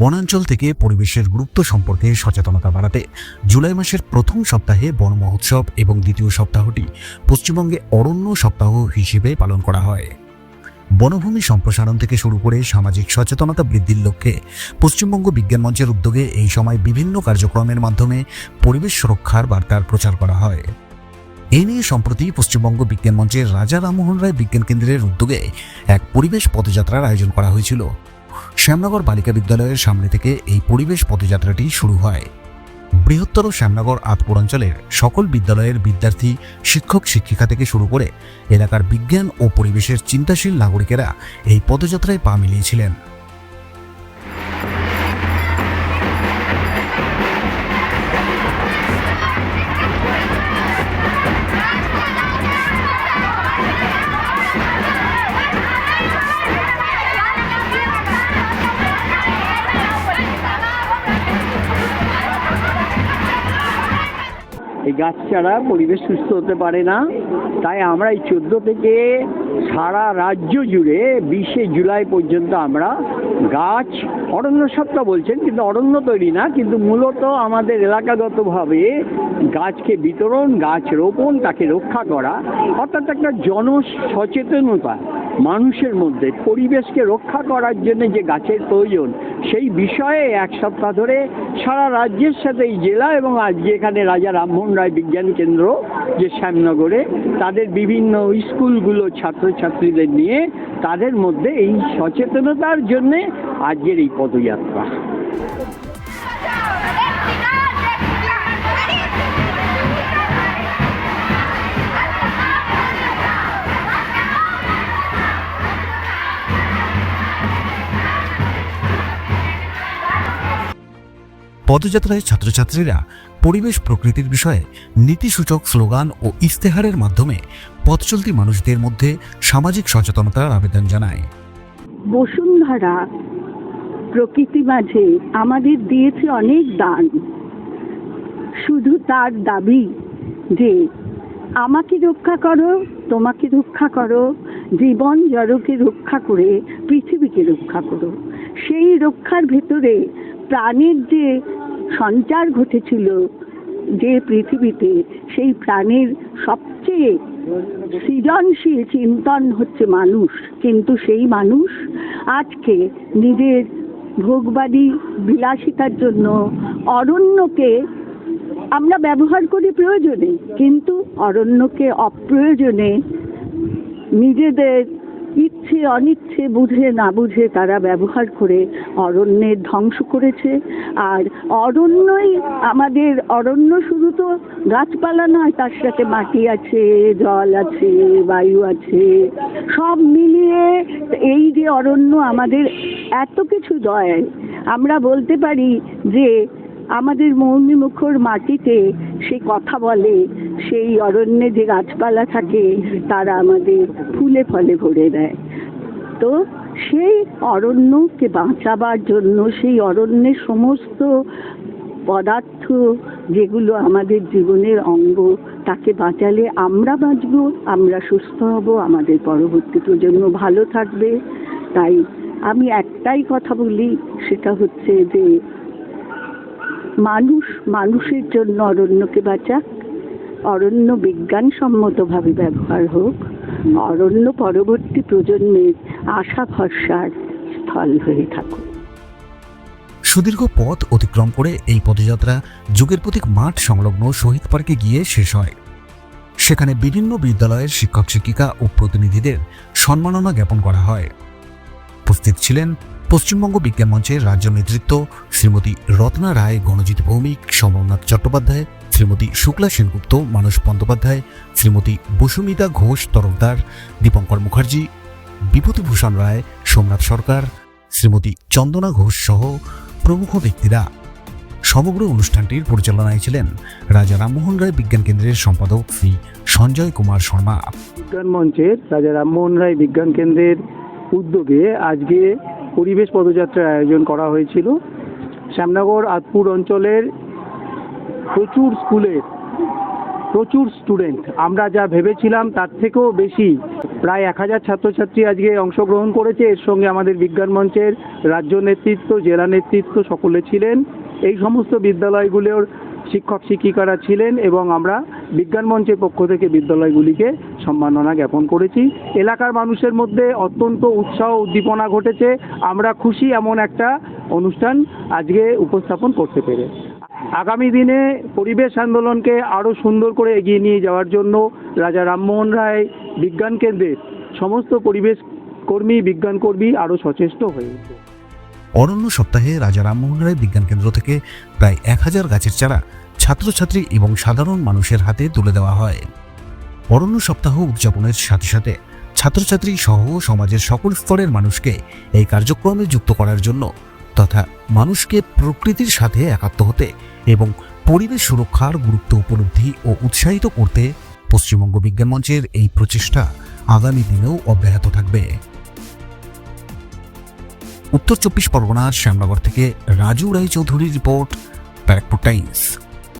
বনাঞ্চল থেকে পরিবেশের গুরুত্ব সম্পর্কে সচেতনতা বাড়াতে জুলাই মাসের প্রথম সপ্তাহে বন মহোৎসব এবং দ্বিতীয় সপ্তাহটি পশ্চিমবঙ্গে অরণ্য সপ্তাহ হিসেবে পালন করা হয়। বনভূমি সম্প্রসারণ থেকে শুরু করে সামাজিক সচেতনতা বৃদ্ধির লক্ষ্যে পশ্চিমবঙ্গ বিজ্ঞান মঞ্চের উদ্যোগে এই সময় বিভিন্ন কার্যক্রমের মাধ্যমে পরিবেশ সুরক্ষার বার্তার প্রচার করা হয়। এ নিয়ে সম্প্রতি পশ্চিমবঙ্গ বিজ্ঞান মঞ্চের রাজা রামমোহন রায় বিজ্ঞান কেন্দ্রের উদ্যোগে এক পরিবেশ পদযাত্রার আয়োজন করা হয়েছিল। শ্যামনগর বালিকা বিদ্যালয়ের সামনে থেকে এই পরিবেশ পদযাত্রাটি শুরু হয়। বৃহত্তর শ্যামনগর আতপুর অঞ্চলের সকল বিদ্যালয়ের বিদ্যার্থী, শিক্ষক, শিক্ষিকা থেকে শুরু করে এলাকার বিজ্ঞান ও পরিবেশের চিন্তাশীল নাগরিকেরা এই পদযাত্রায় পা মিলিয়েছিলেন। এই গাছ ছাড়া পরিবেশ সুস্থ হতে পারে না। তাই আমরা এই চোদ্দ থেকে সারা রাজ্য জুড়ে বিশে জুলাই পর্যন্ত আমরা গাছ, অরণ্য সপ্তাহ বলছেন, কিন্তু অরণ্য তৈরি না, কিন্তু মূলত আমাদের এলাকাগতভাবে গাছকে বিতরণ, গাছ রোপণ, তাকে রক্ষা করা, অর্থাৎ একটা জন সচেতনতা মানুষের মধ্যে পরিবেশকে রক্ষা করার জন্য যে গাছের প্রয়োজন, সেই বিষয়ে এক সপ্তাহ ধরে সারা রাজ্যের সাথে এই জেলা এবং আজকে এখানে রাজা রামমোহন রায় বিজ্ঞান কেন্দ্র যে শ্যামনগরে, তাদের বিভিন্ন স্কুলগুলো ছাত্রছাত্রীদের নিয়ে তাদের মধ্যে এই সচেতনতার জন্যে আজকের এই পদযাত্রা। পদযাত্রায় ছাত্রছাত্রীরা পরিবেশ প্রকৃতির বিষয়ে নীতিসূচক স্লোগান ও ইস্তেহারের মাধ্যমে পথচলতি মানুষদের মধ্যে সামাজিক সচেতনতার আবেদন জানায়। বসুন্ধরা প্রকৃতি মাঝে আমাদের দিয়েছে অনেক দান। শুধু তার দাবি যে আমাকে রক্ষা করো, তোমাকে রক্ষা করো, জীবন জড়কে রক্ষা করে, পৃথিবীকে রক্ষা করো। সেই রক্ষার ভেতরে প্রাণের যে সঞ্চার ঘটেছিল যে পৃথিবীতে সেই প্রাণের সবচেয়ে সৃজনশীল চিন্তন হচ্ছে মানুষ। কিন্তু সেই মানুষ আজকে নিজের ভোগবাদী বিলাসিতার জন্য অরণ্যকে, আমরা ব্যবহার করি প্রয়োজনে, কিন্তু অরণ্যকে অপ্রয়োজনে নিজেদের ইচ্ছে অনিচ্ছে বুঝে না বুঝে তারা ব্যবহার করে অরণ্যের ধ্বংস করেছে। আর অরণ্যই আমাদের অরণ্য শুধু তো গাছপালা নয়, তার সাথে মাটি আছে, জল আছে, বায়ু আছে। সব মিলিয়ে এই যে অরণ্য আমাদের এত কিছু দেয়, আমরা বলতে পারি যে আমাদের মৌমি মুখর মাটিতে সে কথা বলে, সেই অরণ্যে যে গাছপালা থাকে, তারা আমাদের ফুলে ফলে ভরে দেয়। তো সেই অরণ্যকে বাঁচাবার জন্য, সেই অরণ্যের সমস্ত পদার্থ যেগুলো আমাদের জীবনের অঙ্গ, তাকে বাঁচালে আমরা বাঁচব, আমরা সুস্থ হব, আমাদের পরবর্তী প্রজন্ম ভালো থাকবে। তাই আমি একটাই কথা বলি, সেটা হচ্ছে যে মানুষ মানুষের জন্য অরণ্যকে বাঁচাক। অরণ্য বিজ্ঞানসম্মতভাবে ব্যবহার হোক। অরণ্য পরবর্তী প্রজন্মের আশা ভরসার স্থল হয়ে থাকুক। সুদীর্ঘ পথ অতিক্রম করে এই পদযাত্রা যুগের প্রতীক মাঠ সংলগ্ন শহীদ পার্কে গিয়ে শেষ হয়। সেখানে বিভিন্ন বিদ্যালয়ের শিক্ষক শিক্ষিকা ও প্রতিনিধিদের সম্মাননা জ্ঞাপন করা হয়। উপস্থিত ছিলেন পশ্চিমবঙ্গ বিজ্ঞান মঞ্চের রাজ্য নেতৃত্ব শ্রীমতী রত্না রায়, গণজিৎ ভৌমিক সমরনাথ চট্টোপাধ্যায়, শ্রীমতী শুক্লা সেনগুপ্ত, মানস বন্দ্যোপাধ্যায়, শ্রীমতী বসুমিতা ঘোষ, তরফদার দীপঙ্কর মুখার্জি, বিভূতিভূষণ রায়, সোমনাথ সরকার, শ্রীমতী চন্দনা ঘোষ সহ প্রমুখ ব্যক্তিরা সমগ্র অনুষ্ঠানটির পরিচালনায় ছিলেন রাজা রামমোহন রায় বিজ্ঞান কেন্দ্রের সম্পাদক শ্রী সঞ্জয় কুমার শর্মা। বিজ্ঞান মঞ্চের রাজা রামমোহন রায় বিজ্ঞান কেন্দ্রের উদ্যোগে আজকে পরিবেশ পদযাত্রার আয়োজন করা হয়েছিল। শ্যামনগর আতপুর অঞ্চলের প্রচুর স্কুলের প্রচুর স্টুডেন্ট আমরা যা ভেবেছিলাম তার থেকেও বেশি। প্রায় এক হাজার ছাত্রছাত্রী আজকে অংশগ্রহণ করেছে। এর সঙ্গে আমাদের বিজ্ঞান মঞ্চের রাজ্য নেতৃত্ব, জেলা নেতৃত্ব সকলে ছিলেন। এই সমস্ত বিদ্যালয়গুলোর শিক্ষক শিক্ষিকারা ছিলেন এবং আমরা বিজ্ঞান মঞ্চের পক্ষ থেকে বিদ্যালয়গুলিকে সম্মাননা জ্ঞাপন করেছি। এলাকার মানুষের মধ্যে অত্যন্ত উৎসাহ উদ্দীপনা ঘটেছে। আমরা খুশি এমন একটা অনুষ্ঠান আজকে উপস্থাপন করতে পেরে। আগামী দিনে পরিবেশ আন্দোলনকে আরও সুন্দর করে এগিয়ে নিয়ে যাওয়ার জন্য রাজা রামমোহন রায় বিজ্ঞান কেন্দ্রের সমস্ত পরিবেশ কর্মী, বিজ্ঞান কর্মী আরও সচেষ্ট হয়ে অরণ্য সপ্তাহে রাজা রামমোহন রায় বিজ্ঞান কেন্দ্র থেকে প্রায় এক হাজার গাছের চারা ছাত্রছাত্রী এবং সাধারণ মানুষের হাতে তুলে দেওয়া হয়। অরণ্য সপ্তাহ উদযাপনের সাথে সাথে ছাত্রছাত্রী সহ সমাজের সকল স্তরের মানুষকে এই কার্যক্রমে যুক্ত করার জন্য তথা মানুষকে প্রকৃতির সাথে একাত্ম হতে এবং পরিবেশ সুরক্ষার গুরুত্ব, উপলব্ধি ও উৎসাহিত করতে পশ্চিমবঙ্গ বিজ্ঞান মঞ্চের এই প্রচেষ্টা আগামী দিনেও অব্যাহত থাকবে। উত্তর চব্বিশ পরগনার শ্যামনগর থেকে রাজু রায় চৌধুরীর রিপোর্ট, ব্যারাকপুর টাইমস।